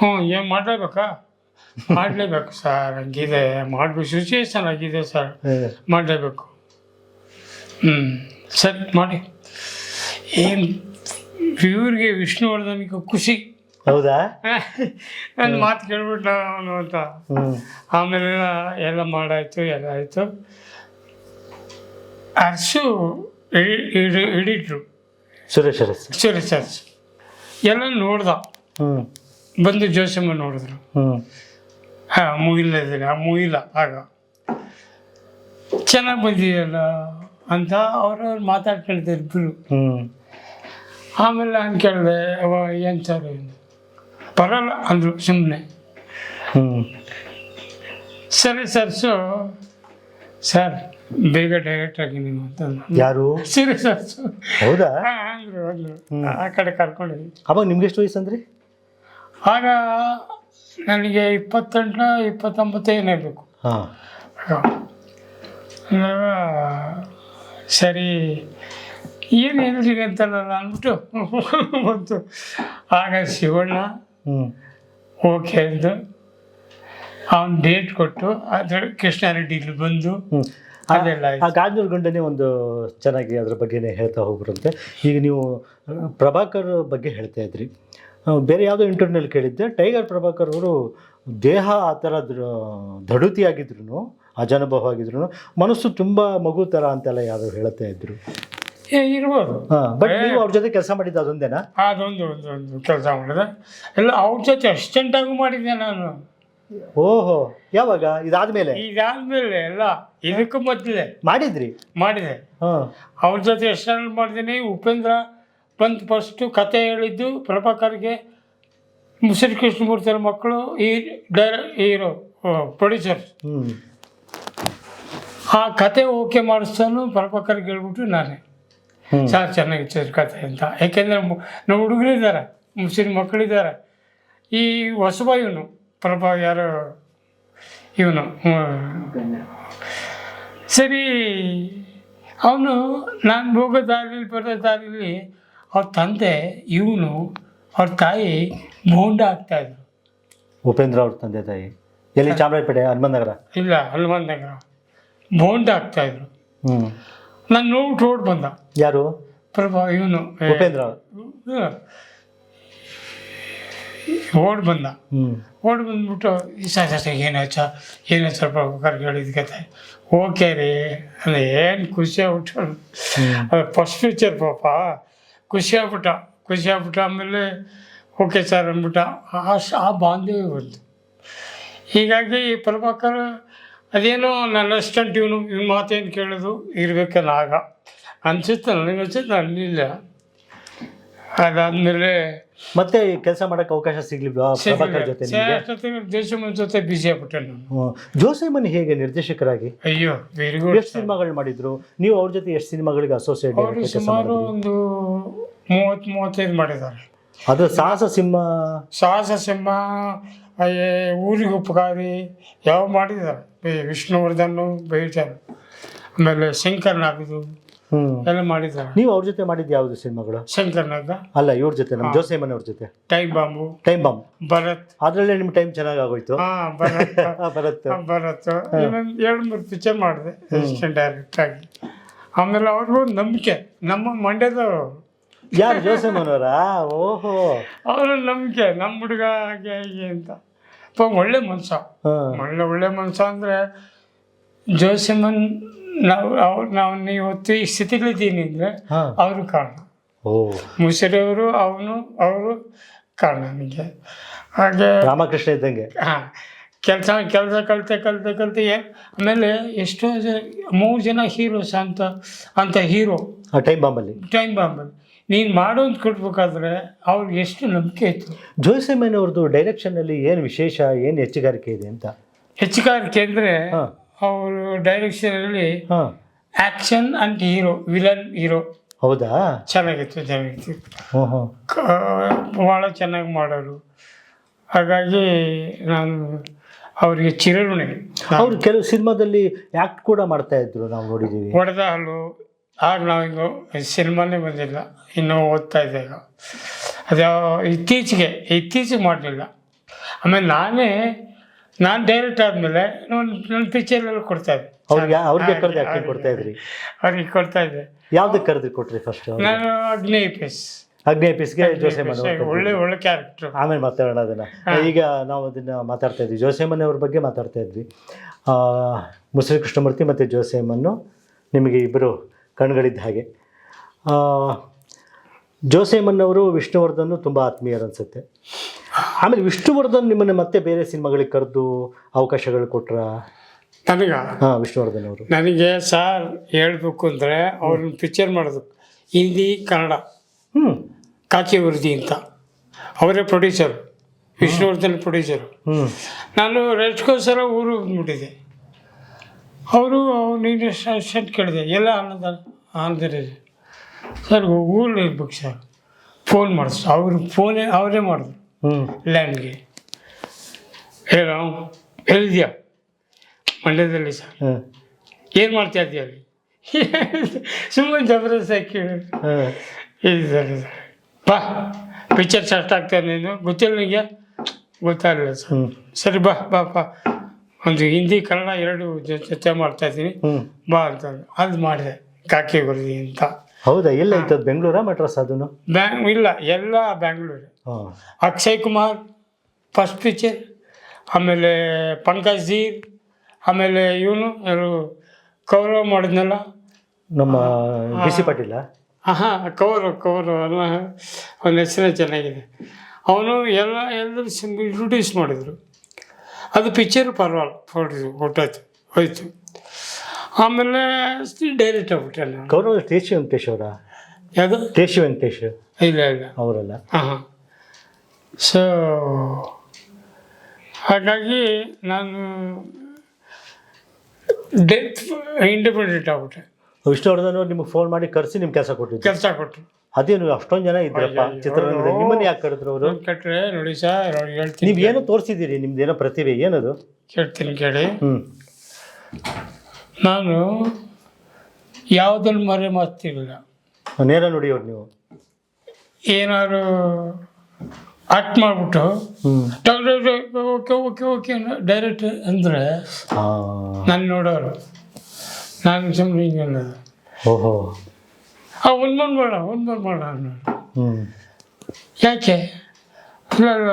ಹ್ಞೂ ಏನು ಮಾಡಲೇಬೇಕಾ? ಮಾಡಲೇಬೇಕು ಸರ್ ಹಂಗಿದೆ. ಮಾಡಬೇಕು ಸಿಚುವೇಶನ್ ಆಗಿದೆ ಸರ್ ಮಾಡಲೇಬೇಕು. ಹ್ಞೂ ಸರಿ ಮಾಡಿ. ಏನು? ಇವ್ರಿಗೆ ವಿಷ್ಣುವರ್ಧನ್ಗೆ ಖುಷಿ. ಹೌದಾ? ನನ್ನ ಮಾತು ಕೇಳ್ಬಿಟ್ಟ ಅವನು ಅಂತ. ಆಮೇಲೆ ಎಲ್ಲ ಮಾಡಾಯ್ತು ಎಲ್ಲ ಆಯಿತು. ಅರ್ಸು ಹಿಡಿಟ್ರು ಸುರೇಶ್ ಅರಸ್. ಸುರೇಶ್ ಸರ್ ಎಲ್ಲ ನೋಡ್ದ. ಹ್ಞೂ ಬಂದು ಜೋಶಮ್ಮ ನೋಡಿದ್ರು. ಹ್ಞೂ ಹಾಂ ಮುಗಿಲ್ಲ ಇದ್ದೀನಿ ಆ ಮುಗಿಲ್ಲ ಆಗ. ಚೆನ್ನಾಗಿ ಬಂದಿದೆಯಲ್ಲ ಅಂತ ಅವ್ರವ್ರು ಮಾತಾಡ್ಕೊಳ್ತಾ ಇಬ್ಬರು ಹ್ಞೂ ಆಮೇಲೆ ನಾನು ಕೇಳಿದೆ ಅವ ಏನು ಸರ್? ಬರಲ್ಲ ಅಂದರು ಸುಮ್ಮನೆ ಹ್ಞೂ ಸರಿ ಸರ್ ಸೊ ಸರ್ ಬೇಗ ಡೈರೆಕ್ಟ್ ಆಗಿ ನೀವು ಅಂತಂದ್ರು ಯಾರು? ಸರಿ ಸರ್ ಸೊ ಹೌದಾ? ಹಾಂ ಅಂದರು ಅಂದರು. ಆ ಕಡೆ ಕರ್ಕೊಂಡಿದ್ವಿ ಅವಾಗ ನಿಮ್ಗೆ ಎಷ್ಟು ವಯಸ್ಸು ಅಂದ್ರಿ? ಆಗ ನನಗೆ ಇಪ್ಪತ್ತೆಂಟು ಇಪ್ಪತ್ತೊಂಬತ್ತು ಏನಿರಬೇಕು ಹಾಂ. ಸರಿ ಏನು ಹೇಳಿದ್ರಿ ಅಂತಲ್ಲ ಅಂದ್ಬಿಟ್ಟು. ಬಂತು. ಆಗ ಶಿವಣ್ಣ ಹ್ಞೂ ಓಕೆ ಅಂದು ಅವನು ಡೇಟ್ ಕೊಟ್ಟು ಅದ್ರ ಕೃಷ್ಣಾರೆಡ್ಡಿ ಇಲ್ಲಿ ಬಂದು ಹ್ಞೂ ಅದೆಲ್ಲ ಆ ಗಾಂಜೂರು ಗಾಜನೂರು ಗಂಡನೇ ಒಂದು ಚೆನ್ನಾಗಿ ಅದ್ರ ಬಗ್ಗೆನೇ ಹೇಳ್ತಾ ಹೋಗ್ಬರಂತೆ ಈಗ ನೀವು ಪ್ರಭಾಕರ್ ಬಗ್ಗೆ ಹೇಳ್ತಾ ಇದ್ರಿ. ಬೇರೆ ಯಾವುದೋ ಇಂಟರ್ವ್ಯೂನಲ್ಲಿ ಕೇಳಿದ್ದೆ. ಟೈಗರ್ ಪ್ರಭಾಕರ್ ಅವರು ದೇಹ ಆ ಥರ ದಡುತಿಯಾಗಿದ್ರು ಅಜಾನುಭವ ಆಗಿದ್ರು ಮನಸ್ಸು ತುಂಬ ಮಗು ಥರ ಅಂತೆಲ್ಲ ಯಾರು ಹೇಳ್ತಾ ಇದ್ರು. ಇರ್ಬೋದು. ಬಟ್ ನೀವು ಅವ್ರ ಜೊತೆ ಕೆಲಸ ಮಾಡಿದ್ದು ಅದೊಂದೇನಾ? ಅದೊಂದು ಒಂದು ಒಂದು ಕೆಲಸ ಮಾಡಿದೆ. ಎಲ್ಲ ಅವ್ರ ಜೊತೆ ಅಷ್ಟೆಂಟಾಗೂ ಮಾಡಿದ್ದೆ ನಾನು. ಓಹೋ ಯಾವಾಗ? ಇದಾದ್ಮೇಲೆ? ಇದಾದ್ಮೇಲೆ ಎಲ್ಲ ಇದಕ್ಕೂ ಮೊದಲೇ. ಮಾಡಿದ್ರಿ? ಮಾಡಿದೆ. ಅವ್ರ ಜೊತೆ ಎಷ್ಟರಲ್ಲಿ ಮಾಡಿದ್ದೀನಿ ಉಪೇಂದ್ರ ಬಂದು ಫಸ್ಟು ಕತೆ ಹೇಳಿದ್ದು ಪ್ರಭಾಕರ್ಗೆ. ಮುಸಿರಿ ಕೃಷ್ಣಮೂರ್ತಿ ಮಕ್ಕಳು ಈ ಡೈರ ಹೀರೋ ಪ್ರೊಡ್ಯೂಸರ್ ಆ ಕತೆ ಓಕೆ ಮಾಡಿಸ್ತಾನು ಪ್ರಭಾಕರ್ಗೆ ಹೇಳ್ಬಿಟ್ಟು ನಾನೇ. ಹ್ಞೂ ಚೆನ್ನಾಗಿ ಚರ್ಕತೆ ಅಂತ. ಯಾಕೆಂದರೆ ನಮ್ಮ ಹುಡುಗರಿದ್ದಾರೆ ಮುಸ್ಲಿಂ ಮಕ್ಕಳಿದ್ದಾರೆ ಈ ಹೊಸಬ ಇವನು ಪ್ರಭಾ ಯಾರು ಇವನು? ಸರಿ ಅವನು ನಾನು ಹೋಗೋ ದಾರಿಲಿ ಬರೋ ದಾರಿಲಿ ಅವ್ರ ತಂದೆ ಇವನು ಅವ್ರ ತಾಯಿ ಬೋಂಡ ಆಗ್ತಾಯಿದ್ರು ಉಪೇಂದ್ರ ಅವ್ರ ತಂದೆ ತಾಯಿ. ಎಲ್ಲಿ ಚಾಮರಾಜಪೇಟೆ ಹನುಮಂತ ನಗರ ಇಲ್ಲ ಹನುಮಂತ ನಗರ ಬೋಂಡ ಆಗ್ತಾಯಿದ್ರು ಹ್ಞೂ ನಾನು ನೋಡ್ಬಿಟ್ಟು ಓಡ್ ಬಂದ. ಯಾರು? ಪ್ರಭಾ ಇವನು ಉಪೇಂದ್ರ ಓಡ್ ಬಂದ. ಓಡಿ ಬಂದ್ಬಿಟ್ಟು ಈ ಸರ್ ಸರ್ ಏನಾಯ್ತ ಏನಾಯ್ತು ಸ್ವಲ್ಪ ಕರ್ಗೆ ಹೇಳಿದ ಕತೆ. ಓಕೆ ರೀ. ಅಂದರೆ ಏನು ಖುಷಿ ಆಗ್ಬಿಟ್ಟು. ಅದು ಫಸ್ಟ್ ಫ್ಯೂಚರ್ ಪಾಪ. ಖುಷಿ ಆಗ್ಬಿಟ್ಟ. ಖುಷಿ ಆಗ್ಬಿಟ್ಟ ಆಮೇಲೆ ಓಕೆ ಸರ್ ಅಂದ್ಬಿಟ್ಟ. ಆ ಶ- ಆ ಬಾಂಧವ್ಯ ಬಂತು. ಹೀಗಾಗಿ ಪ್ರಭಾಕರ್ ಅದೇನೋ ನನ್ನ ಅಸ್ಟೆಂಟ್ ಇವನು ಇವ್ನ ಮಾತೇನು ಕೇಳೋದು ಇರಬೇಕು ಆಗ. ಅನ್ಸುತ್ತೆ ನನಗೆ ಅನ್ಸುತ್ತೆ ಅಲ್ಲಿಲ್ಲ ಅದಾದಮೇಲೆ ಮತ್ತೆ ಕೆಲಸ ಮಾಡಕ್ಕೆ ಅವಕಾಶ ಸಿಗ್ಲಿಲ್ವಾ? ಪ್ರಭಾಕರ್ ಜೊತೆ ನಿಮಗೆ? ದೇಶಮನ್ ಜೊತೆ ಬ್ಯುಸಿ ಆಗ್ಬಿಟ್ಟೆ ನಾನು. ಜೋಸೆಮನ್ ಹೇಗೆ ನಿರ್ದೇಶಕರಾಗಿ? ಅಯ್ಯೋ ವೆರಿ ಗುಡ್ ಎಷ್ಟು ಸಿನಿಮಾಗಳು ಮಾಡಿದ್ರು? ನೀವು ಅವ್ರ ಜೊತೆ ಎಷ್ಟು ಸಿನಿಮಾಗಳಿಗೆ ಅಸೋಸಿಯೇಟ್ ಅವರು ಸುಮಾರು ಒಂದು ಮೂವತ್ತು ಮೂವತ್ತೈದು ಮಾಡಿದ್ದಾರೆ. ಅದು ಸಾಹಸ ಸಿಂಹ? ಸಾಹಸ ಸಿಂಹ ಅಯ್ಯೇ, ಊರಿಗೆ ಉಪಕಾರಿ ಯಾವ ಮಾಡಿದ್ದಾರೆ? ಬೆ- ವಿಷ್ಣುವರ್ಧನ್ ಬೇಟಾರ್ ಆಮೇಲೆ ಶಂಕರ್ ನಾಗದು ಎಲ್ಲ ಮಾಡಿದ್ದಾರೆ. ನೀವು ಅವ್ರ ಜೊತೆ ಮಾಡಿದ್ದು ಯಾವುದು ಸಿನಿಮಾಗಳು? ಶಂಕರ್ನಾಗ. ಅಲ್ಲ ಇವ್ರ ಜೊತೆ ನಮ್ಮ ಜೋಸೆಮನ್ ಅವ್ರ ಜೊತೆ. Time bomb time bomb Bharath. ಅದ್ರಲ್ಲೇ ನಿಮ್ ಟೈಮ್ ಚೆನ್ನಾಗಿ ಆಗೋಯ್ತು ಹಾ ಭರತ್. <laughs> ಭರತ್. ಎರಡು ಮೂರು ಪಿಕ್ಚರ್ ಮಾಡಿದೆ ಅಸಿಸ್ಟೆಂಟ್ ಡೈರೆಕ್ಟ್ ಆಗಿ. ಆಮೇಲೆ ಅವ್ರಿಗೂ ನಂಬಿಕೆ. ನಮ್ಮ ಮಂಡ್ಯದವರು. ಯಾರು ಜೋಸೆಮನ್ ಅವರಾ ಓಹೋ. ಅವರ ನಂಬಿಕೆ. ನಮ್ಮ ಹುಡುಗ ಹಾಗೆ ಹೀಗೆ ಅಂತ. ಪಾಪ ಒಳ್ಳೆ ಮನುಷ್ಯ ಒಳ್ಳೆ ಒಳ್ಳೆ ಮನುಷ್ಯ ಅಂದರೆ ಜೋಸಿಮನ್ ನಾವು ಅವ್ರು ನಾವು ಇವತ್ತು ಈ ಸ್ಥಿತಿಗಳಿದ್ದೀನಿ ಅಂದರೆ ಅವರು ಕಾರಣ. ಮುಸಿರಿಯವರು ಅವನು ಅವರು ಕಾರಣ ನನಗೆ ಹಾಗೆ ರಾಮಕೃಷ್ಣ ಇದ್ದಂಗೆ. ಹಾಂ. ಕೆಲಸ ಕೆಲಸ ಕಲಿತೆ ಕಲಿತೆ ಕಲಿತೆ ಆಮೇಲೆ ಎಷ್ಟೋ ಜನ ಮೂರು ಜನ ಹೀರೋಸ್ ಅಂತ ಅಂತ ಹೀರೋ. ಆ ಟೈಮ್ ಬಾಂಬಲ್ಲಿ ಟೈಮ್ ಬಾಂಬಲ್ಲಿ ನೀನು ಮಾಡೋದು ಕೊಡ್ಬೇಕಾದ್ರೆ ಅವ್ರಿಗೆ ಎಷ್ಟು ನಂಬಿಕೆ ಇತ್ತು? ಜೋಸೆಮನ್ ಅವ್ರದ್ದು ಡೈರೆಕ್ಷನ್ ಅಲ್ಲಿ ಏನು ವಿಶೇಷ ಏನು ಹೆಚ್ಚುಗಾರಿಕೆ ಇದೆ ಅಂತ? ಹೆಚ್ಚುಗಾರಿಕೆ ಅಂದರೆ ಹಾಂ. ಅವರು ಡೈರೆಕ್ಷನಲ್ಲಿ ಹಾಂ. Action and hero villain hero. ಹೌದಾ? ಚೆನ್ನಾಗಿತ್ತು ಚೆನ್ನಾಗಿತ್ತು. ಭಾಳ ಚೆನ್ನಾಗಿ ಮಾಡೋರು. ಹಾಗಾಗಿ ನಾನು ಅವರಿಗೆ ಚಿರಋಣಿ. ಅವರು ಕೆಲವು ಸಿನಿಮಾದಲ್ಲಿ ಆ್ಯಕ್ಟ್ ಕೂಡ ಮಾಡ್ತಾ ಇದ್ರು ನಾವು ನೋಡಿದ್ದೀವಿ ಹೊಡೆದ ಹಲ್ಲು ಆಗ ನಾವಿಂಗು ಸಿನಿಮಾನೇ ಬಂದಿಲ್ಲ. ಇನ್ನೂ ಓದ್ತಾ ಇದ್ದೆ ಈಗ ಅದು ಇತ್ತೀಚೆಗೆ ಇತ್ತೀಚೆಗೆ ಮಾಡಲಿಲ್ಲ. ಆಮೇಲೆ ನಾನೇ ನಾನು ಡೈರೆಕ್ಟ್ ಆದಮೇಲೆ ನನ್ನ ಪಿಕ್ಚರ್ಲೆಲ್ಲ ಪಿಕ್ಚರೆಲ್ಲ ಕೊಡ್ತಾ ಇದ್ದೆ. ಅವ್ರಿಗೆ ಅವ್ರಿಗೆ ಕರೆದು ಆ್ಯಕ್ಟಿಂಗ್ ಕೊಡ್ತಾ ಇದ್ರಿ? ಅವ್ರಿಗೆ ಕೊಡ್ತಾ ಇದ್ದೆ. ಯಾವ್ದಕ್ಕೆ ಕರೆದು ಕೊಟ್ರಿ ಫಸ್ಟ್ ನಾನು ಅಗ್ನೇಯ ಪೀಸ್. ಅಗ್ನೇಯ ಪೀಸ್ಗೆ ಜೋಸೆ ಮನೆ ಒಳ್ಳೆ ಒಳ್ಳೆ ಕ್ಯಾರೆಕ್ಟರ್ ಆಮೇಲೆ ಮಾತಾಡೋಣ ಅದನ್ನು. ಈಗ ನಾವು ಅದನ್ನ ಮಾತಾಡ್ತಾ ಇದ್ವಿ. ಜೋಸೆಮನ್ ಅವ್ರ ಬಗ್ಗೆ ಮಾತಾಡ್ತಾ ಇದ್ವಿ. ಆ, ಮುಸರಿ ಕೃಷ್ಣಮೂರ್ತಿ ಮತ್ತು ಜೋಸೆಮನ್ನು ನಿಮಗೆ ಇಬ್ಬರು ಕಣ್ಗಳಿದ್ದ ಹಾಗೆ. ಜೋಸೆಮನ್ ಅವರು ವಿಷ್ಣುವರ್ಧನ್ ತುಂಬ ಆತ್ಮೀಯರು ಅನ್ಸುತ್ತೆ. ಆಮೇಲೆ ವಿಷ್ಣುವರ್ಧನ್ ನಿಮ್ಮನ್ನು ಮತ್ತೆ ಬೇರೆ ಸಿನಿಮಾಗಳಿಗೆ ಕರೆದು ಅವಕಾಶಗಳು ಕೊಟ್ರ? ನನಗ? ಹಾಂ ವಿಷ್ಣುವರ್ಧನ್ ಅವರು. ನನಗೆ ಸಾರ್ ಹೇಳಬೇಕು ಅಂದರೆ ಅವ್ರನ್ನ ಪಿಕ್ಚರ್ ಮಾಡೋದು ಹಿಂದಿ ಕನ್ನಡ ಹ್ಞೂ ಕಾಕಿ ವೃದ್ಧಿ ಅಂತ. ಅವರೇ ಪ್ರೊಡ್ಯೂಸರು ವಿಷ್ಣುವರ್ಧನ್ ಪ್ರೊಡ್ಯೂಸರು ಹ್ಞೂ ನಾನು ರೆಸ್ಟ್ಗೋಸ್ಕರ ಊರು ಬಂದ್ಬಿಟ್ಟಿದ್ದೆ ಅವರು ನೀನು ಸೆಟ್ ಕೇಳಿದೆ ಎಲ್ಲ ಅನ್ನದ ಅಂದರೆ. ಸರ್ ಊರಲ್ಲಿ ಇರ್ಬೇಕು ಸರ್. ಫೋನ್ ಮಾಡಿಸ್ ಅವರು ಫೋನೇ ಅವರೇ ಮಾಡಿದ್ರು. ಹ್ಞೂ ಲ್ಯಾಂಡ್ಗೆ. ಹೇಳ ಎಲ್ಲಿದ್ಯಾ ಮಂಡ್ಯದಲ್ಲಿ ಸರ್. ಹ್ಞೂ ಏನು ಮಾಡ್ತಾ ಇದ್ದೀಯ ಅಲ್ಲಿ? ಸುಮ್ಮನೆ ಜಬರ್ದಸ್ತಾಗಿ ಕೇಳಿ. ಹಾಂ ಇದು ಸರ್. ಬಾ. ಪಿಕ್ಚರ್ ಸ್ಟಾರ್ಟ್ ಆಗ್ತಾ ನೀನು ಗೊತ್ತಿಲ್ಲ ನಿಮಗೆ ಗೊತ್ತಾಗಲಿಲ್ಲ ಸರ್. ಹ್ಞೂ ಸರಿ ಬಾ ಬಾ ಬಾ. ಒಂದು ಹಿಂದಿ ಕನ್ನಡ ಎರಡು ಜೊ- ಜೊತೆ ಮಾಡ್ತಾ ಇದ್ದೀನಿ. ಬಾ ಅಂತ ಅದು ಮಾಡಿದೆ. ಕಾಕಿ ಬರ್ದಿ ಅಂತ. ಹೌದಾ? ಎಲ್ಲ ಬೆಂಗಳೂರ ಮಡ್ರಾಸ್ ಅದನ್ನು ಬ್ಯಾಂಗ್ ಇಲ್ಲ ಎಲ್ಲ ಬ್ಯಾಂಗ್ಳೂರು. ಹಾಂ. ಅಕ್ಷಯ್ ಕುಮಾರ್ ಫಸ್ಟ್ ಪಿಕ್ಚರ್ ಆಮೇಲೆ ಪಂಕಜ್ ಧೀರ್ ಆಮೇಲೆ ಇವನು ಯಾರು ಕೌರವ್ ಮಾಡಿದ್ನಲ್ಲ? ನಮ್ಮ ಬಿ ಸಿ ಪಾಟೀಲ? ಹಾಂ ಕೌರವ್ ಕೌರವ್ ಅಲ್ಲ. ಅವನ ಹೆಸರೇ ಚೆನ್ನಾಗಿದೆ. ಅವನು ಎಲ್ಲ ಎಲ್ಲರೂ ಇಂಟ್ರೊಡ್ಯೂಸ್ ಮಾಡಿದರು. ಅದು ಪಿಕ್ಚರ್ ಪರವಾಗಿಲ್ಲ ಫೋಟೋ ಹೊಟ್ಟೋಯ್ತು ಹೋಯ್ತು. ಆಮೇಲೆ ಡೈರೆಕ್ಟ್ ಆಗ್ಬಿಟ್ಟೆ ನಾನು ಗೌರವ ಟೇಶಿ ವೆಂಕಟೇಶ್ ಅವರ? ಯಾವುದು? ಟೇಶಿ ವೆಂಕಟೇಶ್. ಇಲ್ಲ ಇಲ್ಲ. ಅವರಲ್ಲ? ಹಾಂ ಸೊ ಹಾಗಾಗಿ ನಾನು ಡೆತ್ ಇಂಡಿಪೆಂಡೆಂಟ್ ಆಗ್ಬಿಟ್ಟೆ. ವಿಷ್ಣುವರ್ಧನ್ ಅವ್ರು ನಿಮಗೆ ಫೋನ್ ಮಾಡಿ ಕರೆಸಿ ನಿಮ್ಗೆ ಕೆಲಸ ಕೊಟ್ಟಿದ್ದು. ಕೆಲಸ ಕೊಟ್ಟರು ಅದೇನು ಅಷ್ಟೊಂದು ಜನ ಇದ್ರಪ್ಪ. ಚಿತ್ರರಂಗದಲ್ಲಿ ನಿಮ್ಮನ್ನ ಯಾಕೆ ಕರೆದ್ರು ಅವರು? ಕೆಟ್ಟರೆ ನೋಡಿ ಸರ್ ಅವ್ರಿಗೆ ಹೇಳ್ತೀನಿ ನೀವು ಏನು ತೋರಿಸಿದ್ದೀರಿ? ನಿಮ್ದು ಏನೋ ಪ್ರತಿಭೆ ಏನದು? ಕೇಳ್ತೀನಿ ಕೇಳಿ. ನಾನು ಯಾವುದನ್ನು ಮರೆ ಮಾಡ್ತಿರಲಿಲ್ಲ ನೇರ ನುಡಿಯೋರು ನೀವು. ಏನಾದ್ರು ಆಕ್ಟ್ ಮಾಡಿಬಿಟ್ಟು ಓಕೆ ಓಕೆ ಓಕೆ ಡೈರೆಕ್ಟ್ ಅಂದರೆ ನಾನು ನೋಡೋರು. ನಾನು ಸುಮ್ಮನೆ ಹಿಂಗೆ ಅನ್ನೋದು ಓಹೋ. ಆ ಒಂದು ಬಂದು ಬೇಡ ಒಂದು ಬಂದು ಬೇಡ ಅನ್ನೋದು ಹ್ಞೂ ಯಾಕೆ?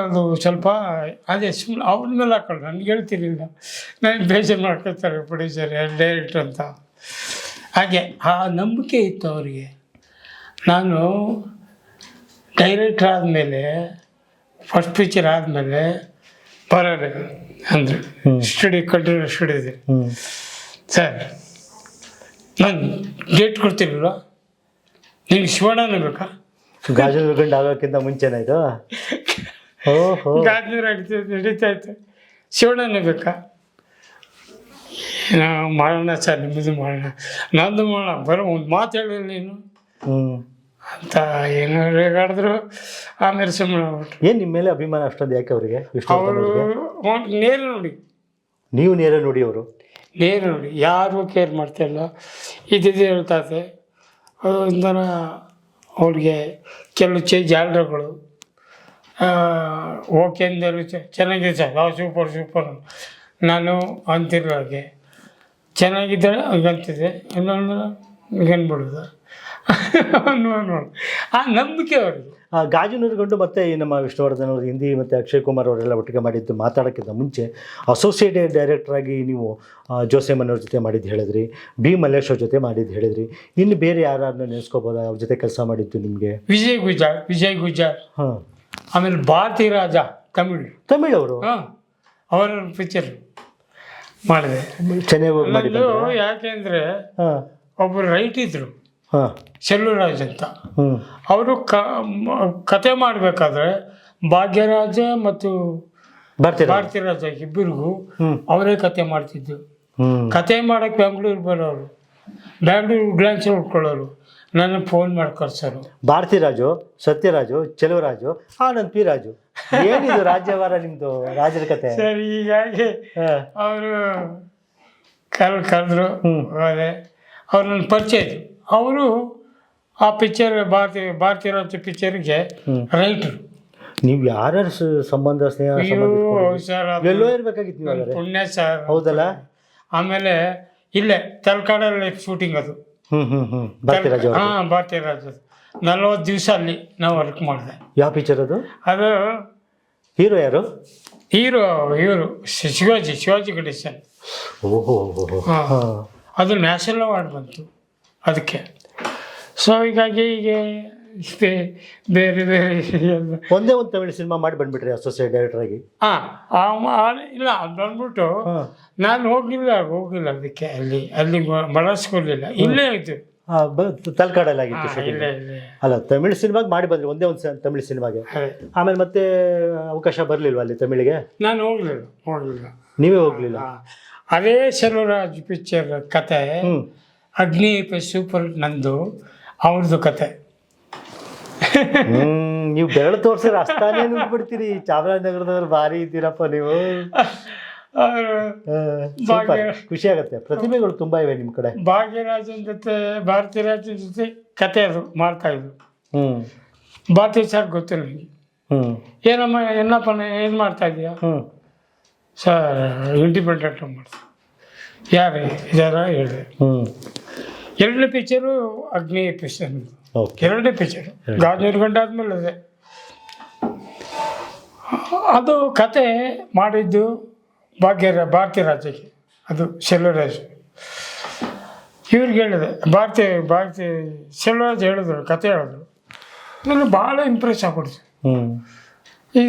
ಅದು ಸ್ವಲ್ಪ ಅದೇ ಸುಮ್ಮನೆ ಅವ್ರ ಮೇಲೆ ಹಾಕೊಳ್ಳಿ ನನಗೆ ಹೇಳ್ತಿರಲಿಲ್ಲ ನಾನು ಬೇಜಾರು ಮಾಡ್ಕೊಳ್ತಾರೆ ಪ್ರೊಡ್ಯೂಸರ್ ಡೈರೆಕ್ಟ್ರ್ ಅಂತ. ಹಾಗೆ ಆ ನಂಬಿಕೆ ಇತ್ತು ಅವರಿಗೆ. ನಾನು ಡೈರೆಕ್ಟ್ರ್ ಆದಮೇಲೆ ಫಸ್ಟ್ ಪಿಕ್ಚರ್ ಆದಮೇಲೆ ಬರೋರೆ ಅಂದರೆ ಸ್ಟಡಿ ಸ್ಟುಡಿಯೋ ಕಂಟಿನ್ಯೂ ಸ್ಟುಡಿಯೋದಲ್ಲಿ ಸರ್ ನಾನು ಡೇಟ್ ಕೊಡ್ತಿರಲ್ವ? ನಿಮ್ಗೆ ಶಿವಣ್ಣನ ಬೇಕಾ? ಗಾಜಲ್ ಗಂಡು ಆಗೋಕ್ಕಿಂತ ಮುಂಚೆನ ಇದು? ಓಹೋ. ಗಾಜಲ್ ನಡೀತಾ ಇತ್ತು. ಶಿವಣ್ಣನ ಬೇಕಾ? ನಾವು ಮಾಡೋಣ ಸರ್ ನಿಮ್ಮದು ಮಾಡೋಣ. ನಂದು ಮಾಡೋಣ. ಬರೋ ಒಂದು ಮಾತು ಹೇಳಿಲ್ಲ ನೀನು. ಹ್ಞೂ ಅಂತ ಏನೋ ರೇಗಾಡಿದ್ರು ಆಮೇಲೆ ಸುಮ್ಮನೆ ಆಗ್ಬಿಟ್ರು ಏನು ನಿಮ್ಮ ಮೇಲೆ ಅಭಿಮಾನ ಅಷ್ಟೊಂದು ಯಾಕೆ ಅವರಿಗೆ? ಅವರು ಅವ್ರಿಗೆ ನೇರ ನೋಡಿ. ನೀವು ನೇರ ನೋಡಿ ಅವರು? ನೇರ ನೋಡಿ. ಯಾರು ಕೇರ್ ಮಾಡ್ತಾಯಿಲ್ಲ ಇದ್ದಿದ್ದು ಹೇಳ್ತಾ ಒಂಥರ ಅವ್ರಿಗೆ ಕೆಲವು ಚೇ ಜಾಲರುಗಳು ಓಕೆ ಅಂದರು ಚೆನ್ನಾಗಿದೆ ಸರ್ ನಾವು ಸೂಪರ್ ಸೂಪರ್ ನಾನು ಅಂತಿರೋ ಹಾಗೆ ಚೆನ್ನಾಗಿದ್ದರೆ ಹಂಗಂತಿದೆ. ಇನ್ನೊಂದು ಹಂಗನ್ಬಿಡೋದು ನೋಡಿ ಆ ನಂಬಿಕೆ ಅವರಿಗೆ ಆ ಗಾಜನೂರು ಗಂಡು ಮತ್ತೆ ಈ ನಮ್ಮ ವಿಷ್ಣುವರ್ಧನ್ ಅವರು ಹಿಂದಿ ಮತ್ತು ಅಕ್ಷಯ್ ಕುಮಾರ್ ಅವರೆಲ್ಲ ಒಟ್ಟಿಗೆ ಮಾಡಿದ್ದು ಮಾತಾಡೋಕ್ಕಿಂತ ಮುಂಚೆ ಅಸೋಸಿಯೇಟ್ ಡೈರೆಕ್ಟರ್ ಆಗಿ ನೀವು ಜೋಸೆ ಜೋಸೆಮನ್ ಅವ್ರ ಜೊತೆ ಮಾಡಿದ್ದು ಹೇಳಿದ್ರಿ ಬಿ ಮಲ್ಲೇಶ್ ಅವ್ರ ಜೊತೆ ಮಾಡಿದ್ದು ಹೇಳಿದ್ರಿ. ಇನ್ನು ಬೇರೆ ಯಾರನ್ನ ನೆನೆಸ್ಕೋಬೋದಾ? ಅವ್ರ ಜೊತೆ ಕೆಲಸ ಮಾಡಿದ್ದು ನಿಮಗೆ? ವಿಜಯ್ ಗುಜಾರ್ ವಿಜಯ್ ಗುಜಾರ್ ಹಾಂ. ಆಮೇಲೆ ಭಾರತಿ ರಾಜ ತಮಿಳು. ತಮಿಳ್ ಅವರು? ಹಾಂ. ಅವರ ಪಿಕ್ಚರ್ ಮಾಡಿದೆ. ಯಾಕೆಂದರೆ ಹಾಂ. ಒಬ್ಬರು ರೈಟ್ ಇದ್ರು. ಹಾಂ. ಸೆಲ್ವರಾಜ್ ಅಂತ. ಅವರು ಕ ಕತೆ ಮಾಡಬೇಕಾದ್ರೆ ಭಾಗ್ಯರಾಜ ಮತ್ತು ಭಾರತೀರಾಜ. ಇಬ್ಬರಿಗೂ ಅವರೇ ಕತೆ ಮಾಡ್ತಿದ್ದು. ಕತೆ ಮಾಡಕ್ಕೆ ಬೆಂಗಳೂರು ಬರೋರು. ಬ್ಯಾಂಗ್ಳೂರು ಗ್ಲಾನ್ಸ್ ಉಟ್ಕೊಳ್ಳೋರು ನನ್ನ ಫೋನ್ ಮಾಡಿ ಕರ್ಸೋರು ಭಾರತಿ ರಾಜು ಸತ್ಯರಾಜು ಚೆಲುವರಾಜು ಆನಂದ್ ಪಿ ರಾಜು. ಏನಿದು ರಾಜ್ಯವಾರ ನಿಮ್ದು ರಾಜರ ಕತೆ? ಸರಿ ಹೀಗಾಗಿ ಅವರು ಕಲ್ ಕರೆದ್ರು. ಹೋದೆ ಅವ್ರು ನನ್ನ ಪರಿಚಯ ಇದ್ರು. ಅವರು ಆ ಪಿಕ್ಚರ್ ಭಾರತಿ ಭಾರತೀಯ ರಾಜ್ಯ ಪಿಕ್ಚರ್ಗೆ ರೈಟರ್. ನೀವು ಯಾರ್ಯಾರ ಸ- ಸಂಬಂಧ ಸ್ನೇಹ? ಸರ್ ಅದು ಎಲ್ಲೋ ಇರ್ಬೇಕಾಗಿತ್ತು ನೀವು. ಪುಣ್ಯ ಸರ್. ಹೌದಲ್ಲ? ಆಮೇಲೆ ಇಲ್ಲೇ ತಲಕಾಡಲ್ಲಿ ಶೂಟಿಂಗ್ ಅದು. ಹಾಂ ಭಾರತೀಯ ರಾಜ ನಲ್ವತ್ತು ದಿವಸ ಅಲ್ಲಿ ನಾವು ವರ್ಕ್ ಮಾಡಿದೆ. ಯಾವ ಪಿಕ್ಚರ್ ಅದು? ಅದು ಹೀರೋ ಯಾರು? ಹೀರೋ ಇವರು ಶಿವಾಜಿ ಶಿವಾಜಿ ಗಣೇಶನ್. ಓಹೋ. ಅದು ನ್ಯಾಷನಲ್ ಅವಾರ್ಡ್ ಬಂತು. ಅದಕ್ಕೆ. ಸೊ ಹೀಗಾಗಿ ಹೀಗೆ ಇಷ್ಟೇ ಬೇರೆ ಬೇರೆ ಒಂದೇ ಒಂದು ತಮಿಳು ಸಿನಿಮಾ ಮಾಡಿ ಬಂದ್ಬಿಟ್ರಿ ಅಸೋಸಿಯೇಟ್ ಡೈರೆಕ್ಟರ್ ಆಗಿ. ಹಾಂ ಇಲ್ಲ ಅದು ಬಂದ್ಬಿಟ್ಟು ನಾನು ಹೋಗಿಲ್ಲ ಹೋಗಿಲ್ಲ ಅದಕ್ಕೆ ಅಲ್ಲಿ ಅಲ್ಲಿ ಬಳಸ್ಕೊಳ್ಲಿಲ್ಲ. ಇಲ್ಲೇ ಆಯ್ತು ತಲಕಾಡಲ್ಲಿ ಆಗಿತ್ತು ಇಲ್ಲೇ ಇಲ್ಲೇ. ಅಲ್ಲ ತಮಿಳು ಸಿನಿಮಾಗೆ ಮಾಡಿ ಬಂದ್ರಿ ಒಂದೇ ಒಂದು ತಮಿಳು ಸಿನಿಮಾಗೆ. ಆಮೇಲೆ ಮತ್ತೆ ಅವಕಾಶ ಬರಲಿಲ್ವ ಅಲ್ಲಿ ತಮಿಳಿಗೆ? ನಾನು ಹೋಗ್ಲಿಲ್ಲ ಹೋಗಲಿಲ್ಲ. ನೀವೇ ಹೋಗ್ಲಿಲ್ಲ? ಅದೇ ಸೆಲ್ವರಾಜ್ ಪಿಕ್ಚರ್ ಕತೆ. ಅಗ್ನಿ ಸೂಪರ್ ನಂದು ಅವ್ರದ್ದು ಕತೆ. ನೀವು ಬೆರಳು ತೋರ್ಸಿದ್ರೆ ಅಷ್ಟಾನೇ ನಿಂತ್ಬಿಡ್ತೀರಿ ಚಾಮರಾಜನಗರದವ್ರು ಭಾರಿ ಇದ್ದೀರಪ್ಪ ನೀವು. ಖುಷಿ ಆಗುತ್ತೆ. ಪ್ರತಿಭೆಗಳು ತುಂಬಾ ಇವೆ ನಿಮ್ಮ ಕಡೆ. ಭಾಗ್ಯರಾಜನ ಜೊತೆ ಭಾರತೀಯ ರಾಜನ್ ಜೊತೆ ಕತೆ ಅದು ಮಾಡ್ತಾ ಇದ್ರು. ಹ್ಮ್. ಭಾರತೀಯ ಸರ್ ಗೊತ್ತಿಲ್ಲ ನನಗೆ ಹ್ಮ್. ಏನಮ್ಮ ಏನಪ್ಪ ಏನು ಮಾಡ್ತಾ ಇದೀಯಾ? ಹ್ಮ್. ಸರ್ ಇಂಡಿಪೆಂಡೆಂಟ್ ಮಾಡ್ತೀನಿ ಯಾರು ಇದಾರ ಹೇಳಿದೆ ಹ್ಮ್. ಎರಡನೇ ಪಿಕ್ಚರು ಅಗ್ನಿ ಪಿಕ್ಚರ್ ಎರಡನೇ ಪಿಕ್ಚರ್ ಗಾಜೂರು ಗಂಡ ಆದಮೇಲೆ ಅದೇ ಅದು ಕತೆ ಮಾಡಿದ್ದು ಭಾಗ್ಯ ಭಾರತೀಯ ರಾಜ್ಯಕ್ಕೆ. ಅದು ಸೆಲ್ವರಾಜ್. ಇವ್ರಿಗೆ ಹೇಳಿದೆ ಭಾರತೀಯ ಭಾರತೀಯ ಸೆಲ್ವರಾಜ್ ಹೇಳಿದ್ರು ಕತೆ ಹೇಳಿದ್ರು. ನನಗೆ ಭಾಳ ಇಂಪ್ರೆಸ್ ಆಗ್ಬಿಡ್ತು. ಈ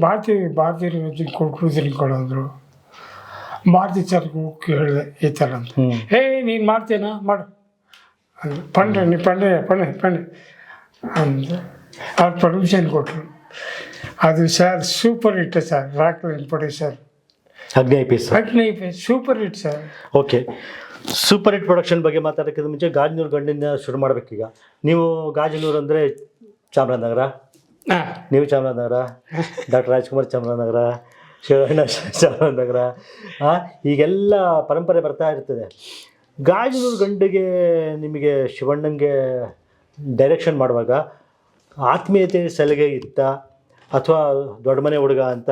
ಭಾರತೀಯ ಭಾರತೀಯ ರಾಜ್ಯ ಕೊಡ್ಕೊಡ್ತೀನಿ ಕೊಡೋದ್ರು ಭಾರತೀಯ ಸರ್ಗೂ ಕೇಳಿದೆ ಹೇಳಿದೆ ಈ ಥರ ಅಂತ. ಹೇ ನೀನು ಮಾಡ್ತೀನಾ ಮಾಡು. ಅಂದ್ರು ಪಂಡ್ರೆ ನೀ ಪಂಡ್ರೆ ಪಂಡ್ರೆ ಪಂಡ್ರೆ ಅಂದು. ಅವ್ರು ಪರ್ಮಿಷನ್ ಕೊಟ್ಟರು ಅದು sir super hit sir Rockline sir ಹದಿನೈದು piece Agni super hit sir okay. Super hit production ಬಗ್ಗೆ ಮಾತಾಡೋಕ್ಕಿಂತ ಮುಂಚೆ ಗಾಜಿನೂರು ಗಂಡಿಂದ ಶುರು ಮಾಡಬೇಕೀಗ. ನೀವು ಗಾಜಿನೂರು ಅಂದರೆ ಚಾಮರಾಜನಗರ? ನೀವು ಚಾಮರಾಜನಗರ? <laughs> ಡಾಕ್ಟರ್ ರಾಜ್ಕುಮಾರ್ ಚಾಮರಾಜನಗರ? ಶಿವಣ್ಣ ಆ, ಈಗೆಲ್ಲ ಪರಂಪರೆ ಬರ್ತಾ ಇರ್ತದೆ. ಗಾಜನೂರು ಗಂಡಿಗೆ ನಿಮಗೆ ಶಿವಣ್ಣಂಗೆ ಡೈರೆಕ್ಷನ್ ಮಾಡುವಾಗ ಆತ್ಮೀಯತೆ ಸಲಿಗೆ ಇತ್ತ ಅಥವಾ ದೊಡ್ಡ ಮನೆ ಹುಡುಗ ಅಂತ